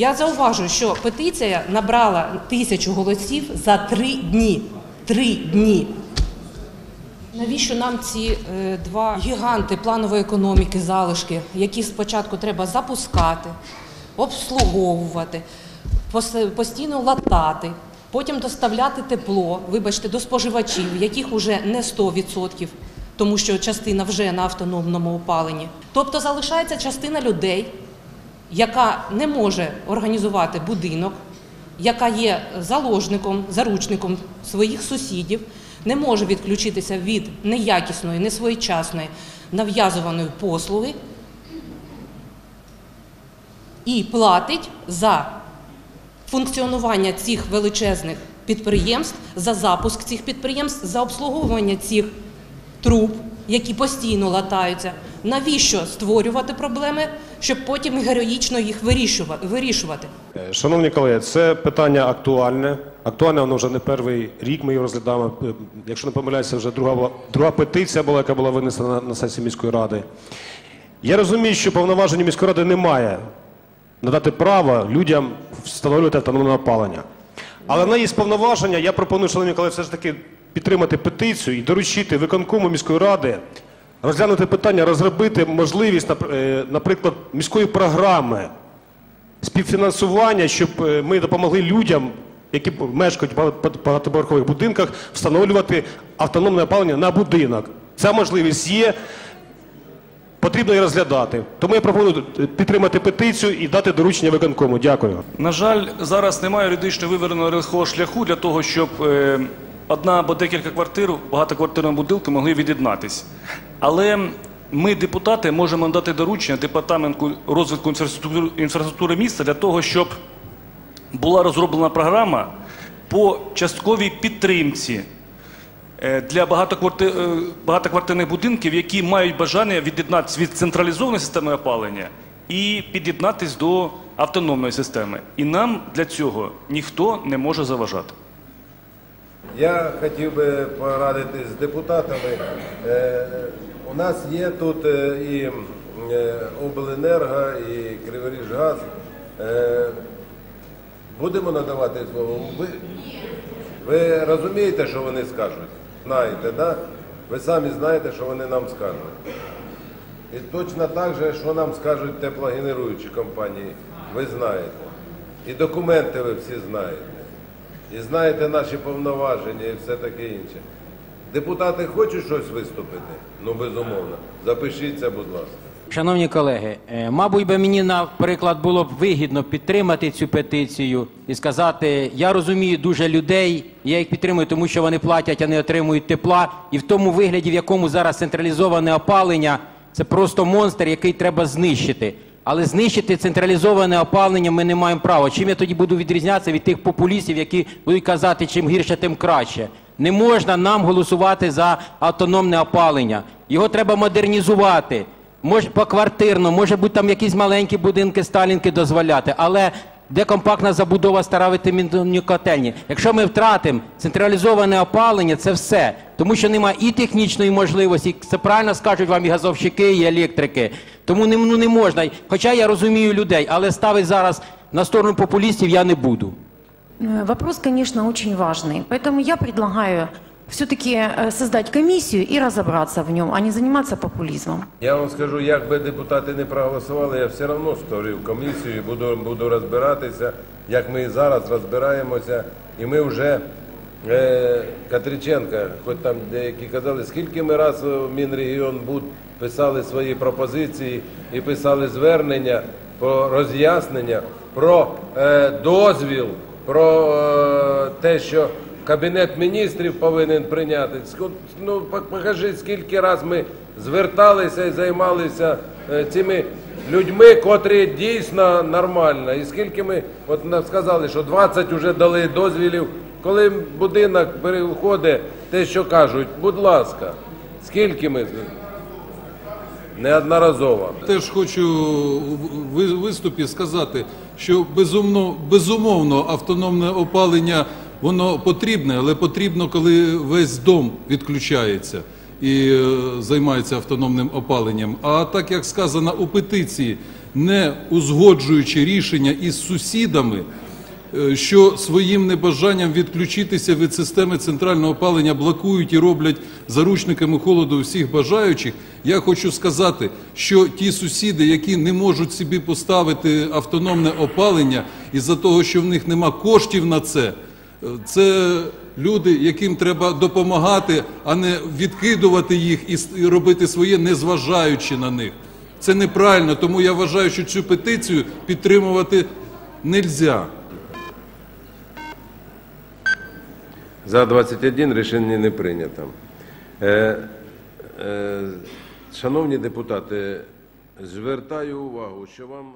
Я зауважую, що петиція набрала тисячу голосів за три дні. Три дні. Навіщо нам ці е, два гіганти планової економіки, залишки, які спочатку треба запускати, обслуговувати, постійно латати, потім доставляти тепло, вибачте, до споживачів, яких уже не 100%, тому що частина вже на автономному опаленні. Тобто залишається частина людей, яка не може організувати будинок, яка є заложником, заручником своїх сусідів, не може відключитися від неякісної, несвоєчасної, нав'язуваної послуги і платить за функціонування цих величезних підприємств, за запуск цих підприємств, за обслуговування цих труб, які постійно латаються. Навіщо створювати проблеми, щоб потім героїчно їх вирішува- вирішувати? Е, Шановні колеги, це питання актуальне. Актуальне воно вже не перший рік. Ми його розглядаємо. Е, Якщо не помиляюся, вже друга друга петиція була, яка була винесена на, на сесії міської ради. Я розумію, що повноваження міської ради немає надати право людям встановлювати автономне опалення. Але на є повноваження. Я пропоную, шановні колеги, все ж таки підтримати петицію і доручити виконкому міської ради розглянути питання, розробити можливість, е, наприклад, міської програми співфінансування, щоб е, ми допомогли людям, які мешкають в багато- багатоповерхових будинках, встановлювати автономне опалення на будинок. Ця можливість є. Потрібно її розглядати. Тому я пропоную е, підтримати петицію і дати доручення виконкому. Дякую. На жаль, зараз немає юридично вивереного шляху для того, щоб е, одна або декілька квартир в багатоквартирному будинку могли від'єднатись. Але ми, депутати, можемо дати доручення департаменту розвитку інфраструктури, міста для того, щоб була розроблена програма по частковій підтримці е, для е, багатоквартирних будинків, які мають бажання від'єднатися від централізованої системи опалення і під'єднатись до автономної системи. І нам для цього ніхто не може заважати. Я хотів би порадитись з депутатами. Е, У нас є тут е, і е, обленерго, і Криворіжгаз. Будемо надавати слово. Ви, ви розумієте, що вони скажуть? Знаєте, да? Ви самі знаєте, що вони нам скажуть. І точно так же, що нам скажуть теплогенеруючі компанії, ви знаєте. І документи ви всі знаєте. І знаєте наші повноваження і все таке інше. Депутати хочуть щось виступити? Ну, безумовно. Запишіться, будь ласка. Шановні колеги, е, мабуть би мені наприклад було б вигідно підтримати цю петицію і сказати, я розумію дуже людей, я їх підтримую, тому що вони платять, а не отримують тепла. І в тому вигляді, в якому зараз централізоване опалення, це просто монстр, який треба знищити. Але знищити централізоване опалення ми не маємо права. Чим я тоді буду відрізнятися від тих популістів, які будуть казати, чим гірше, тим краще. Не можна нам голосувати за автономне опалення. Його треба модернізувати. Може поквартирно, може бути там якісь маленькі будинки, сталінки дозволяти, але де компактна забудова стара витамінні котельні. Якщо ми втратимо централізоване опалення, це все. Тому що немає і технічної можливості, це правильно скажуть вам і газовщики, і електрики. Тому не, ну, не можна. Хоча я розумію людей, але ставити зараз на сторону популістів я не буду. Э, Вопрос, конечно, очень важный. Поэтому я предлагаю все-таки создать комиссию и разобраться в нем, а не заниматься популизмом. Я вам скажу, як би депутати не проголосували, я все одно створив комісію і буду, буду розбиратися, як ми і зараз розбираємося. І ми вже е, Катриченка, хоч там деякі казали, скільки ми раз в Мінрегіонбуд писали свої пропозиції і писали звернення про роз'яснення, про е, дозвіл, про е, те, що Кабінет міністрів повинен прийняти. Ну, пок- покажи, скільки раз ми зверталися і займалися е, цими людьми, котрі дійсно нормально. І скільки ми, от нам сказали, що 20 вже дали дозвілів. Коли будинок переходить, те, що кажуть, будь ласка, скільки ми неодноразово. Теж хочу в ви- виступі сказати, що безумно, безумовно автономне опалення воно потрібне, але потрібно, коли весь дом відключається і е, займається автономним опаленням. А так як сказано у петиції, не узгоджуючи рішення із сусідами, е, що своїм небажанням відключитися від системи центрального опалення блокують і роблять заручниками холоду всіх бажаючих. Я хочу сказати, що ті сусіди, які не можуть собі поставити автономне опалення із-за того, що в них нема коштів на це, це люди, яким треба допомагати, а не відкидувати їх і робити своє, незважаючи на них. Це неправильно, тому я вважаю, що цю петицію підтримувати нельзя. За 21 рішення не прийнято. Е, е, шановні депутати, звертаю увагу, що вам